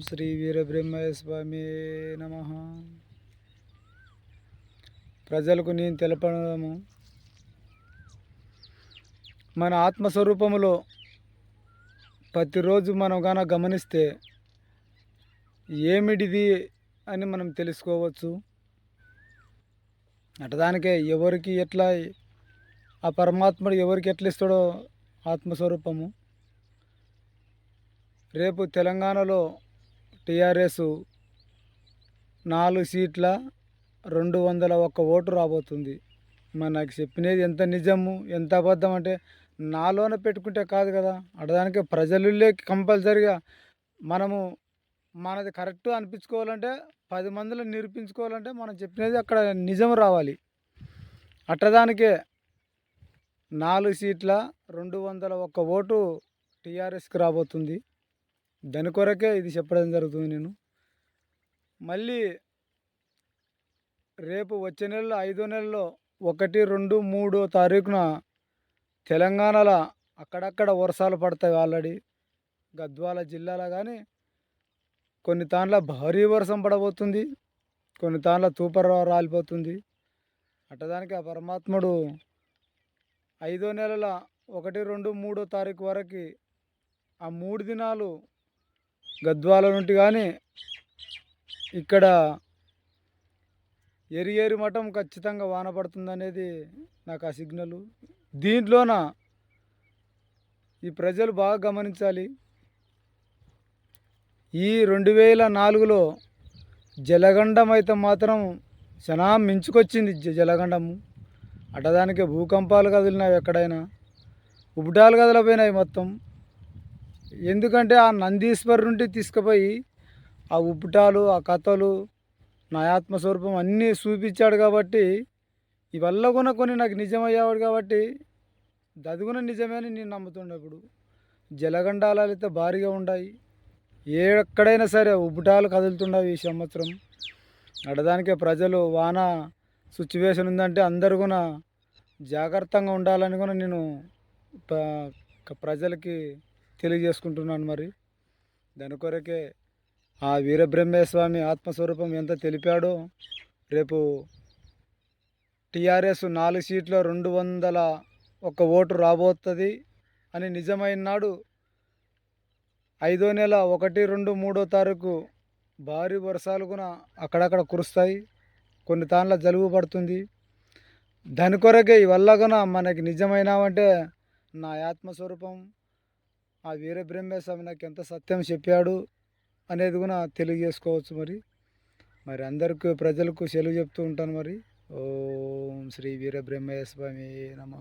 శ్రీ వీరబ్రహ్మయ్య స్వామి నమ. ప్రజలకు నేను తెలపడము. మన ఆత్మస్వరూపములో ప్రతిరోజు మనం గాన గమనిస్తే ఏమిటిది అని మనం తెలుసుకోవచ్చు. అటదానికే ఎవరికి ఎట్లా ఆ పరమాత్ముడు ఎవరికి ఎట్లా ఇస్తాడో ఆత్మస్వరూపము. రేపు తెలంగాణలో టీఆర్ఎస్ నాలుగు సీట్ల రెండు వందల ఒక్క ఓటు రాబోతుంది. మరి నాకు చెప్పినది ఎంత నిజము ఎంత అబద్ధం అంటే నాలోన పెట్టుకుంటే కాదు కదా. అడదానికి ప్రజలులే కంపల్సరిగా మనము మనది కరెక్ట్ అనిపించుకోవాలంటే పది మందిలో నిరూపించుకోవాలంటే మనం చెప్పినది అక్కడ నిజం రావాలి. అట్టదానికే నాలుగు సీట్ల రెండు వందల ఒక్క ఓటు టీఆర్ఎస్కి రాబోతుంది. దాని కొరకే ఇది చెప్పడం జరుగుతుంది నేను. మళ్ళీ రేపు వచ్చే నెలలో ఐదో నెలలో ఒకటి రెండు మూడో తారీఖున తెలంగాణలో అక్కడక్కడ వర్షాలు పడతాయి ఆల్రెడీ. గద్వాల జిల్లాలో కానీ కొన్ని తాండ్ల భారీ వర్షం పడబోతుంది కొన్ని తాండ్ల తూపర రాలిపోతుంది. అట్టదానికి ఆ పరమాత్ముడు ఐదో నెలల ఒకటి రెండు మూడో తారీఖు వరకు ఆ మూడు దినాలు గద్వాల నుండి కానీ ఇక్కడ ఎరి ఎరి మఠం ఖచ్చితంగా వాన పడుతుందనేది నాకు ఆ సిగ్నల్. దీంట్లోన ఈ ప్రజలు బాగా గమనించాలి. ఈ రెండు వేల నాలుగులో జలగండం అయితే మాత్రం చాలా మించుకొచ్చింది జ- జలగండము. అటదానికే భూకంపాలు కదిలినాయి ఎక్కడైనా. ఉబుటాలు కదిలిపోయినాయి మొత్తం. ఎందుకంటే ఆ నందీశ్వర్ నుండి తీసుకుపోయి ఆ ఉప్పుటాలు ఆ కథలు నా ఆత్మస్వరూపం అన్నీ చూపించాడు కాబట్టి ఇవల్ల కూడా కొన్ని నాకు నిజమయ్యేవాడు కాబట్టి దదుగున నిజమే అని నేను నమ్ముతుండే ఇప్పుడు. జలగండాలు అయితే భారీగా ఉన్నాయి ఎక్కడైనా సరే ఉబ్బుటాలు కదులుతుండవు ఈ సంవత్సరం. అడదానికే ప్రజలు వాన సిచ్యువేషన్ ఉందంటే అందరు కూడా జాగ్రత్తగా ఉండాలని కూడా నేను ప్రజలకి తెలియజేసుకుంటున్నాను మరి. దాని కొరకే ఆ వీరబ్రహ్మేస్వామి ఆత్మస్వరూపం ఎంత తెలిపాడో రేపు టీఆర్ఎస్ నాలుగు సీట్లో రెండు వందల ఒక ఓటు రాబోతుంది అని నిజమైన నాడు ఐదో నెల ఒకటి రెండు మూడో తారీఖు భారీ వర్షాలు కూడా అక్కడక్కడ కురుస్తాయి. కొన్ని తాన్ల జలుబు పడుతుంది. దాని కొరకే ఇవల్ల కూడా మనకి నిజమైనావంటే నా ఆత్మస్వరూపం ఆ వీరబ్రహ్మేశ్వర స్వామి నాకు ఎంత సత్యం చెప్పాడు అనేది కూడా తెలియజేసుకోవచ్చు మరి. మరి అందరికీ ప్రజలకు సెలవు చెప్తూ ఉంటాను మరి. ఓం శ్రీ వీరబ్రహ్మయ్య స్వామి నమ.